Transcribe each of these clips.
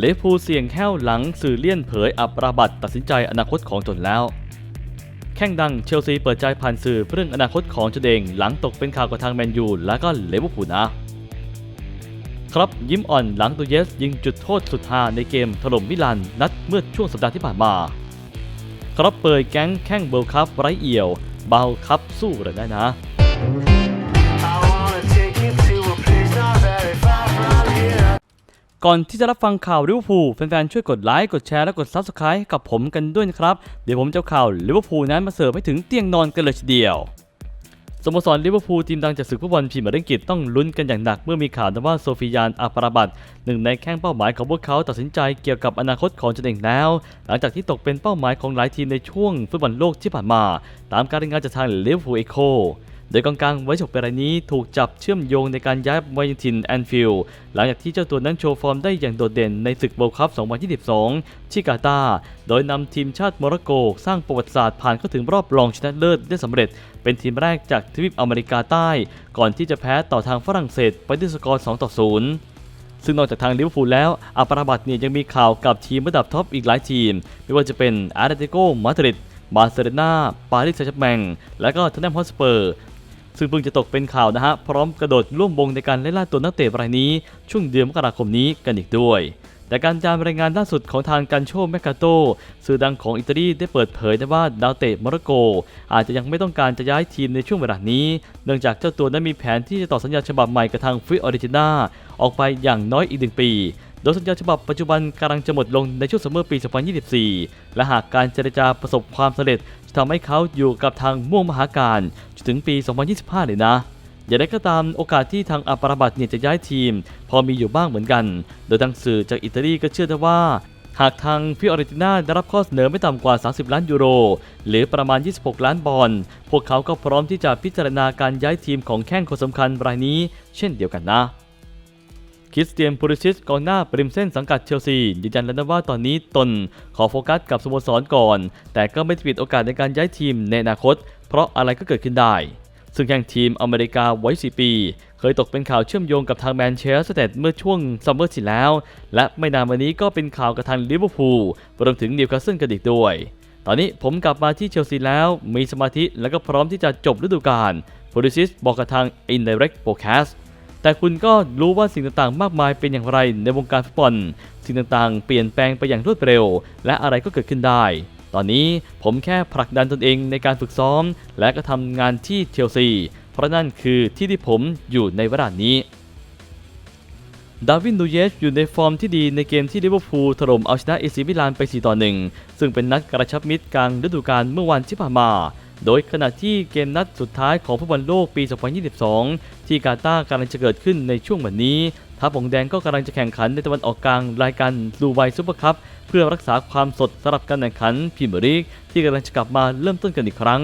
เลฟพูเสี่ยงแห้วหลังสื่อเลี่ยนเผยอัปราบัตตัดสินใจอนาคตของตนแล้ว แข่งดังเชลซีเปิดใจผ่านสื่อเรื่องอนาคตของตนเองหลังตกเป็นข่าวกับทางแมนยูและก็เลเวอร์พูลนะครับยิ้มอ่อนหลังตูเยส ยิงจุดโทษสุดฮาในเกมถล่มมิลานนัดเมื่อช่วงสัปดาห์ที่ผ่านมา ครับเปิดแก๊งแข่งเบิลคัพไร้เอี่ยว เบาคัพสู้เลยได้นะ ก่อนที่จะรับฟังข่าวลิเวอร์พูลแฟนๆช่วยกดไลค์กดแชร์และกด Subscribe กับผมกันด้วยนะครับ เดี๋ยวผมจะเอาข่าวลิเวอร์พูลนั้นมาเสิร์ฟให้ถึงเตียงนอนกันเลยทีเดียวสโมสรลิเวอร์พูลทีมดังจากศึกฟุตบอลพรีเมียร์ลีกอังกฤษต้องลุ้นกันอย่างหนักเมื่อมีข่าวว่าโซฟิยานอาปราบัตหนึ่งในแข้งเป้าหมายของพวกเขาตัดสินใจเกี่ยวกับอนาคตของตนเองแล้ว หลังจากที่ตกเป็นเป้าหมายของหลายทีมในช่วงฟุตบอลโลกที่ผ่านมา ตามการรายงานจากทางลิเวอร์พูลเอโค โดยกองกลางไว้ฉกเปรายนี้ถูกจับเชื่อมโยงในการย้ายมายังถิ่นแอนฟิลด์หลังจากที่เจ้าตัวนั้นโชว์ฟอร์มได้อย่างโดดเด่นในศึกเวิลด์คัพ 2022 ที่กาตาโดยนำทีมชาติโมร็อกโก สร้างประวัติศาสตร์ผ่านเข้าถึงรอบรองชนะเลิศได้สำเร็จ เป็นทีมแรกจากทวีปอเมริกาใต้ ก่อนที่จะแพ้ต่อทางฝรั่งเศสไปด้วยสกอร์ 2 ต่อ 0ซึ่งนอกจากทางลิเวอร์พูลแล้วอาปราบัตเนี่ยยังมีข่าวกับทีมระดับท็อปอีกหลายทีม ไม่ว่าจะเป็นอาร์เตโกมาดริดบาร์เซโลนาปารีสแซงต์แชร์แมงและก็ท็ตแนมฮอสเปอร์ ซึ่งเพิ่งจะตกเป็นข่าวนะฮะ พร้อมกระโดดร่วมวงในการไล่ล่าตัวนักเตะรายนี้ช่วงเดือนมกราคมนี้กันอีกด้วย แต่การจานรายงานล่าสุดของทางกันโชแมกาโตสื่อดังของอิตาลีได้เปิดเผยได้ว่าดาวเตะโมร็อกโก อาจจะยังไม่ต้องการจะย้ายทีมในช่วงเวลานี้ เนื่องจากเจ้าตัวนั้นมีแผนที่จะต่อสัญญาฉบับใหม่กับทางฟิออริจินาออกไปอย่างน้อยอีกหนึ่งปี โดยสัญญาฉบับปัจจุบันกำลังจะหมดลงในช่วงซัมเมอร์ปี 2024 และหากการเจรจาประสบความสำเร็จ จะทำให้เขาอยู่กับทางม่วงมหาการจนถึงปี 2025 เลยนะ อย่างไรก็ตามโอกาสที่ทางอัปราบัตเนี่ยจะย้ายทีม พอมีอยู่บ้างเหมือนกัน โดยทางสื่อจากอิตาลีก็เชื่อได้ว่าหากทางฟิออริติน่าได้รับข้อเสนอไม่ต่ำกว่า 30 ล้านยูโร หรือประมาณ 26 ล้านบอลพวกเขาก็พร้อมที่จะพิจารณาการย้ายทีมของแข้งคนสำคัญรายนี้ เช่นเดียวกันนะ ริสเตียนพูริซิสกองหน้าปริมเส้นสังกัดเชลซียืนยันแล้วนะว่าตอนนี้ตนขอโฟกัสกับสโมสรก่อน แต่ก็ไม่ปิดโอกาสในการย้ายทีมในอนาคต เพราะอะไรก็เกิดขึ้นได้ ซึ่งแข่งทีมอเมริกาไว้ 4 ปี เคยตกเป็นข่าวเชื่อมโยงกับทางแมนเชสเตอร์เมื่อช่วงซัมเมอร์ที่แล้ว และไม่นานมานี้ก็เป็นข่าวกับทางลิเวอร์พูลรวมถึงนิวคาสเซิลกันอีกด้วยตอนนี้ผมกลับมาที่เชลซีแล้ว มีสมาธิและก็พร้อมที่จะจบฤดูกาลโพลิซิสบอกกับทาง Indirect Podcast แต่คุณก็รู้ว่าสิ่งต่างๆ มากมายเป็นอย่างไรในวงการฟุตบอล สิ่งต่างๆ เปลี่ยนแปลงไปอย่างรวดเร็ว และอะไรก็เกิดขึ้นได้ ตอนนี้ผมแค่ผลักดันตนเองในการฝึกซ้อม และก็ทำงานที่เชลซี เพราะนั่นคือที่ที่ผมอยู่ในเวลานี้ดาวินนูเยสอยู่ในฟอร์มที่ดีในเกมที่ลิเวอร์พูลถล่มเอาชนะเอซิมิลานไป 4 ต่อ 1 ซึ่งเป็นนัดกระชับมิตรกลางฤดูกาลเมื่อวันที่ผ่านมา โดยขณะที่เกมนัดสุดท้ายของฟุตบอลโลกปี 2022 ที่กาตาร์กำลังจะเกิดขึ้นในช่วงวันนี้ทัพหงแดงก็กำลังจะแข่งขันในตะวันออกกลางรายการลูไวซูเปอร์คัพเพื่อรักษาความสดสำหรับการแข่งขันพรีเมียร์ลีกที่กำลังจะกลับมาเริ่มต้นกันอีกครั้ง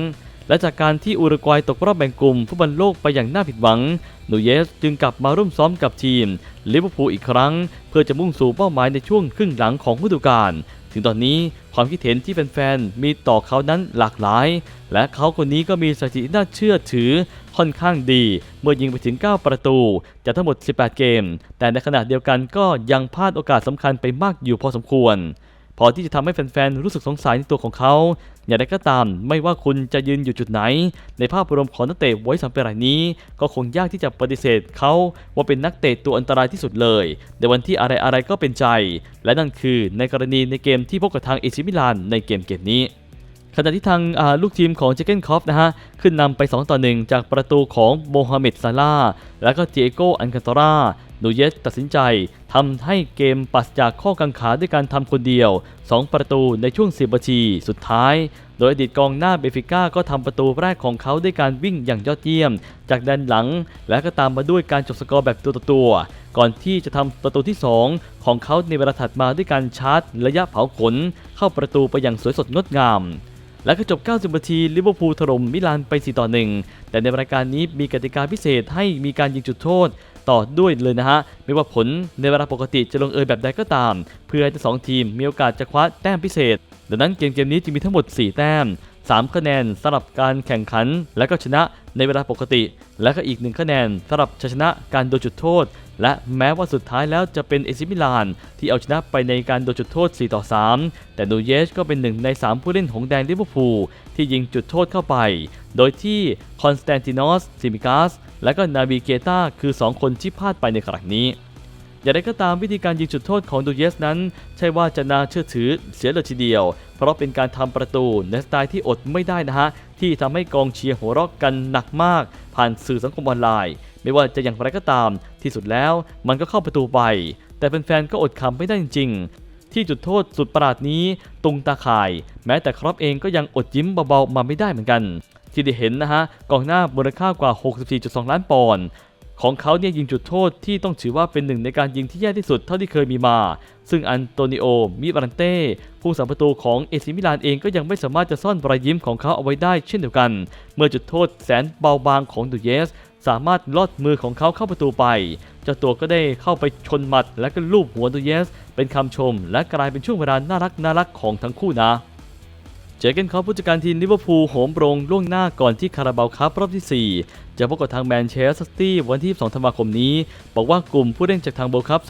และจากการที่อุรุกวัยตกรอบแบ่งกลุ่มฟุตบอลโลกไปอย่างน่าผิดหวังนูเยสจึงกลับมาร่วมซ้อมกับทีมลิเวอร์พูลอีกครั้ง เพื่อจะมุ่งสู่เป้าหมายในช่วงครึ่งหลังของฤดูกาล ถึงตอนนี้ความคิดเห็นที่แฟนๆมีต่อเขานั้นหลากหลาย และเขาคนนี้ก็มีสถิติน่าเชื่อถือค่อนข้างดี เมื่อยิงไปถึง 9 ประตู จากทั้งหมด 18 เกม แต่ในขณะเดียวกันก็ยังพลาดโอกาสสำคัญไปมากอยู่พอสมควร พอที่จะทำให้แฟนๆรู้สึกสงสัยในตัวของเขา อย่างไรก็ตาม ไม่ว่าคุณจะยืนอยู่จุดไหน ในภาพรวมของนักเตะไว้สามปีรายนี้ ก็คงยากที่จะปฏิเสธเขาว่าเป็นนักเตะตัวอันตรายที่สุดเลย ในวันที่อะไรๆก็เป็นใจ และนั่นคือในกรณีในเกมที่พบกับทางเอซิมิลานในเกมเกมนี้ขณะที่ทางาลูกทีมของเจเกนคอฟนะฮะ ขึ้นนำไป 2 ต่อ 1 จากประตูของโมฮัมเหม็ดซาลาและก็เจโกอันคันตรา นูเยสตัดสินใจทำให้เกมปัสจากข้อกังขาด้วยการทำคนเดียว 2 ประตูในช่วง 10นาทีสุดท้าย โดยอดีตกองหน้าเบฟิก้าก็ทำประตูแรกของเขาด้วยการวิ่งอย่างยอดเยี่ยม จากด้านหลัง และก็ตามมาด้วยการจบสกอร์แบบตัวต่อตัว ก่อนที่จะทำประตูที่ 2 ของเขาในเวลาถัดมาด้วยการชาร์จระยะเผาขน เข้าประตูไปอย่างสวยสดงดงามและก็จบ 90 นาที ลิเวอร์พูลถล่มมิลานไป 4 ต่อ 1 แต่ในรายการนี้มีกติกาพิเศษให้มีการยิงจุดโทษ ต่อด้วยเลยนะฮะ ไม่ว่าผลในเวลาปกติจะลงเอยแบบใดก็ตาม เพื่อให้ทั้งสองทีมมีโอกาสจะคว้าแต้มพิเศษ ดังนั้นเกมเกมนี้จึงมีทั้งหมด 4 แต้ม 3 คะแนนสำหรับการแข่งขัน และก็ชนะในเวลาปกติ และก็อีก 1 คะแนนสำหรับชัยชนะการโดนจุดโทษ และแม้ว่าสุดท้ายแล้วจะเป็นเอซิมิลาน ที่เอาชนะไปในการโดนจุดโทษ 4 ต่อ 3 แต่นูเยสก็เป็นหนึ่งใน 3 ผู้เล่นของแดงลิเวอร์พูลที่ยิงจุดโทษเข้าไป โดยที่คอนสแตนตินอสซิมิกาสและก็นาบิเกตาคือ 2 คนที่พลาดไปในครั้งนี้ อย่างไรก็ตามวิธีการยิงจุดโทษของดูเยสนั้น ใช่ว่าจะน่าเชื่อถือเสียเลยทีเดียว เพราะเป็นการทำประตูในสไตล์ที่อดไม่ได้นะฮะ ที่ทำให้กองเชียร์หัวเราะกันหนักมาก ผ่านสื่อสังคมออนไลน์ ไม่ว่าจะอย่างไรก็ตาม ที่สุดแล้วมันก็เข้าประตูไป แต่แฟนๆก็อดคำไม่ได้จริงๆที่จุดโทษสุดประหลาดนี้ตุงตาข่าย แม้แต่ครอปเองก็ยังอดยิ้มเบาๆมาไม่ได้เหมือนกัน ที่ได้เห็นนะฮะกองหน้ามูลค่ากว่า 64.2 ล้านปอนด์ ของเขาเนี่ยยิงจุดโทษที่ต้องถือว่าเป็นหนึ่งในการยิงที่แย่ที่สุดเท่าที่เคยมีมา ซึ่งอันโตนิโอ มิบรันเต้ ผู้สาประตูของเอซิมิลานเองก็ยังไม่สามารถจะซ่อนรอยยิ้มของเขาเอาไว้ได้เช่นเดียวกัน เมื่อจุดโทษแสนเบาบางของดูเยส สามารถลอดมือของเขาเข้าประตูไป เจ้าตัวก็ได้เข้าไปชนหมัดและก็ลูบหัวดูเยส เป็นคำชม และกลายเป็นช่วงเวลาน่ารักน่ารักของทั้งคู่นะ จอกันครับผู้จัดการทีมลิเวอร์พูลโหมโรงล่วงหน้าก่อนที่คาราบาวคัพรอบที่ 4 จะพบกับทางแมนเชสเตอร์ซิตี้วันที่ 2 ธันวาคมนี้ บอกว่ากลุ่มผู้เล่นจากทางโบคัพ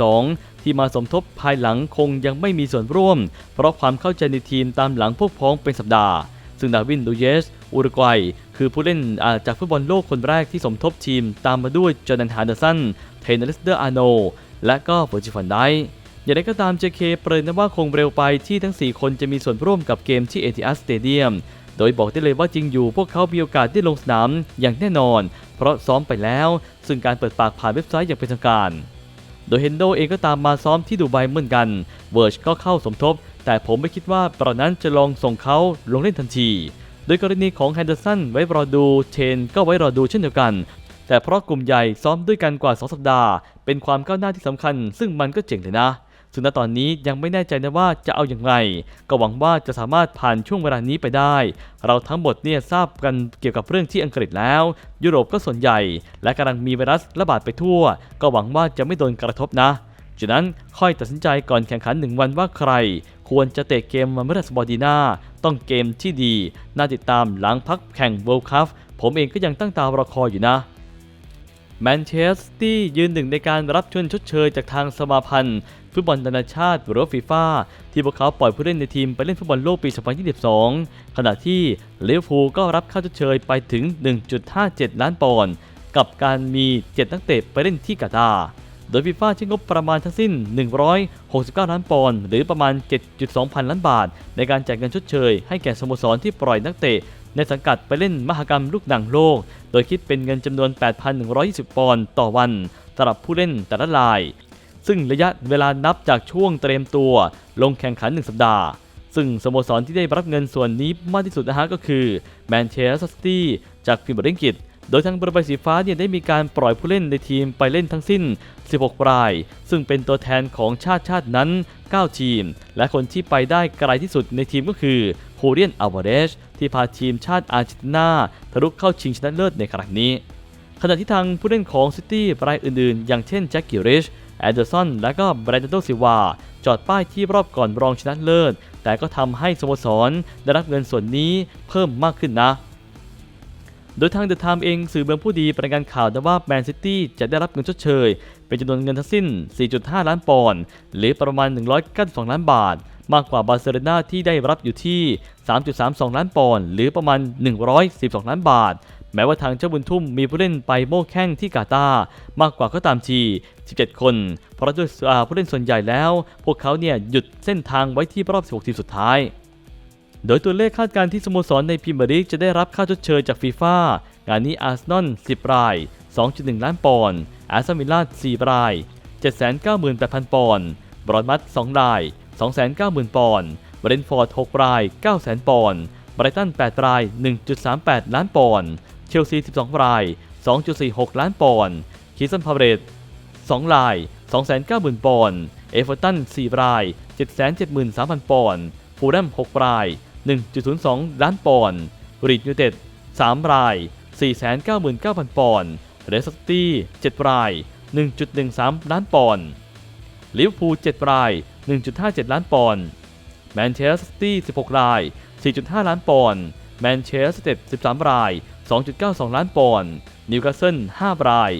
2022 ที่มาสมทบภายหลังคงยังไม่มีส่วนร่วม เพราะความเข้าใจในทีมตามหลังพวกพ้องเป็นสัปดาห์ ซึ่งดาวินดูเยส อุรุกวัย คือผู้เล่นอาจากฟุตบอลโลกคนแรกที่สมทบทีมตามมาด้วยจอร์แดนฮาร์เดอร์สัน เทนนิสเดอร์อาโน และก็เวอร์จิฟันได อย่างไรก็ตาม JK เปรยนว่าคงเร็วไปที่ทั้ง 4 คนจะมีส่วนร่วมกับเกมที่ Etihad Stadium โดยบอกได้เลยว่าจริงอยู่พวกเขามีโอกาสได้ลงสนามอย่างแน่นอน เพราะซ้อมไปแล้ว ซึ่งการเปิดปากผ่านเว็บไซต์อย่างเป็นทางการ โดยเฮนโดเองก็ตามมาซ้อมที่ดูไบเหมือนกันเวิร์ชก็เข้าสมทบ แต่ผมไม่คิดว่าตอนนั้นจะลองส่งเขาลงเล่นทันที โดยกรณีของแฮนเดอร์สันไว้รอดูเชนก็ไว้รอดูเช่นเดียวกัน แต่เพราะกลุ่มใหญ่ซ้อมด้วยกันกว่า 2 สัปดาห์ เป็นความก้าวหน้าที่สำคัญ ซึ่งมันก็เจ๋งเลยนะ ซึ่งณตอนนี้ยังไม่แน่ใจนะว่าจะเอาอย่างไร ก็หวังว่าจะสามารถผ่านช่วงเวลานี้ไปได้ เราทั้งหมดเนี่ยทราบกันเกี่ยวกับเรื่องที่อังกฤษแล้ว ยุโรปก็ส่วนใหญ่ และกำลังมีไวรัสระบาดไปทั่ว ก็หวังว่าจะไม่โดนกระทบนะจากนั้นค่อยตัดสินใจก่อนแข่งขันหนึ่งวันว่าใคร ควรจะเตะเกมวันพฤหัสบอดีนาต้องเกมที่ดี น่าติดตามหลังพักแข่ง World Cup ผมเองก็ยังตั้งตารอคอยอยู่นะ แมนเชสเตอร์ยืนหนึ่งในการรับชนชดเชยจากทางสมาพันธ์ฟุตบอลนานาชาติหรือฟีฟ่าที่พวกเขาปล่อยผู้เล่นในทีมไปเล่นฟุตบอลโลกปี 2022 ขณะที่ลิเวอร์พูลก็รับค่าชดเชยไปถึง 1.57 ล้านปอนด์กับการมี 7 นักเตะไปเล่นที่กาตาร์โดยฟีฟ่าใช้งบประมาณทั้งสิ้น 169 ล้านปอนด์หรือประมาณ 7.2 พันล้านบาท ในการจ่ายเงินชดเชย ให้แก่สโมสรที่ปล่อยนักเตะ ในสังกัดไปเล่นมหกรรมลูกหนังโลก โดยคิดเป็นเงินจำนวน 8,120 ปอนด์ต่อวันสำหรับผู้เล่นแต่ละราย ซึ่งระยะเวลานับจากช่วงเตรียมตัว ลงแข่งขัน 1 สัปดาห์ ซึ่งสโมสรที่ได้รับเงินส่วนนี้มากที่สุดนะฮะก็คือแมนเชสเตอร์ซิตี้จากพิมพ์บริงกิต โดยทางบริบายสีฟ้าเนี่ยได้มีการปล่อยผู้เล่นในทีมไปเล่นทั้งสิ้น 16 ราย ซึ่งเป็นตัวแทนของชาติชาตินั้น 9 ทีม และคนที่ไปได้ไกลที่สุดในทีมก็คือฮูเรียนอัลวาเรสที่พาทีมชาติอาร์เจนตินาทะลุเข้าชิงชนะเลิศในครั้งนี้ ขณะที่ทางผู้เล่นของซิตี้รายอื่นๆ อย่างเช่นแจ็คกิริชแอนเดอร์สันและก็แบรนโดซิวาจอดป้ายที่รอบก่อนรองชนะเลิศ แต่ก็ทำให้สโมสรได้รับเงินส่วนนี้เพิ่มมากขึ้นนะ โดยทางเดอะไทม์เองสื่อเมืองผู้ดีประกาศข่าวนะว่าแมนซิตี้จะได้รับเงินชดเชย เป็นจำนวนเงินทั้งสิ้น 4.5 ล้านปอนด์หรือประมาณ 192 ล้านบาท มากกว่าบาร์เซโลนาที่ได้รับอยู่ที่ 3.32 ล้านปอนด์หรือประมาณ 112 ล้านบาท แม้ว่าทางเจ้าบุญทุ่มมีผู้เล่นไปโม้แข้งที่กาตามากกว่าก็ตามที 17 คน เพราะด้วยผู้เล่นส่วนใหญ่แล้ว พวกเขาเนี่ยหยุดเส้นทางไว้ที่รอบ 16 ทีมสุดท้าย โดยตัวเลขคาดการณ์ที่สโมสรในพรีเมียร์ลีกจะได้รับค่าชดเชยจากฟีฟ่างานนี้อาร์เซนอล 10 ราย 2.1 ล้านปอนด์แอสตันวิลล่า4ราย 798,000 ปอนด์บรอนมัด2ราย 290,000 ปอนด์เบรนฟอร์ด 6 ราย 900,000 ปอนด์ไบรตัน 8 ราย 1.38 ล้านปอนด์เชลซี 12 ราย 2.46 ล้านปอนด์คิสันพาเรต2ราย 290,000 ปอนด์เอเวอร์ตัน 4 ราย 773,000 ปอนด์ฟูลแลม 6 ราย 1.02 ล้านปอนด์รีดยูเต็ด3ราย 499,000 ปอนด์เรสตี้7ราย 1.13 ล้านปอนด์ลิเวอร์พูล7ราย 1.57 ล้านปอนด์แมนเชสเตอร์ตี้16 ราย 4.5 ล้านปอนด์แมนเชสเตอร์ 13 ราย 2.92 ล้านปอนด์นิวคาสเซิล 5 ราย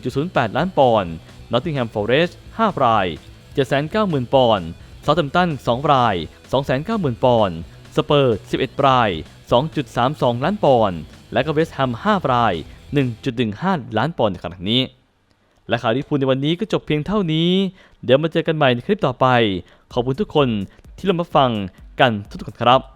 1.08 ล้านปอนด์ Nottingham Forest 5ราย 790,000 ปอนด์ Southampton 2ราย 290,000 ปอนด์ สเปอร์ 11 ราย 2.32 ล้านปอนด์ และก็เวสต์แฮม 5 ราย 1.15 ล้านปอนด์ในขณะนี้ และข่าวที่พูดในวันนี้ก็จบเพียงเท่านี้ เดี๋ยวมาเจอกันใหม่ในคลิปต่อไป ขอบคุณทุกคนที่เรามาฟังกันทุกคนครับ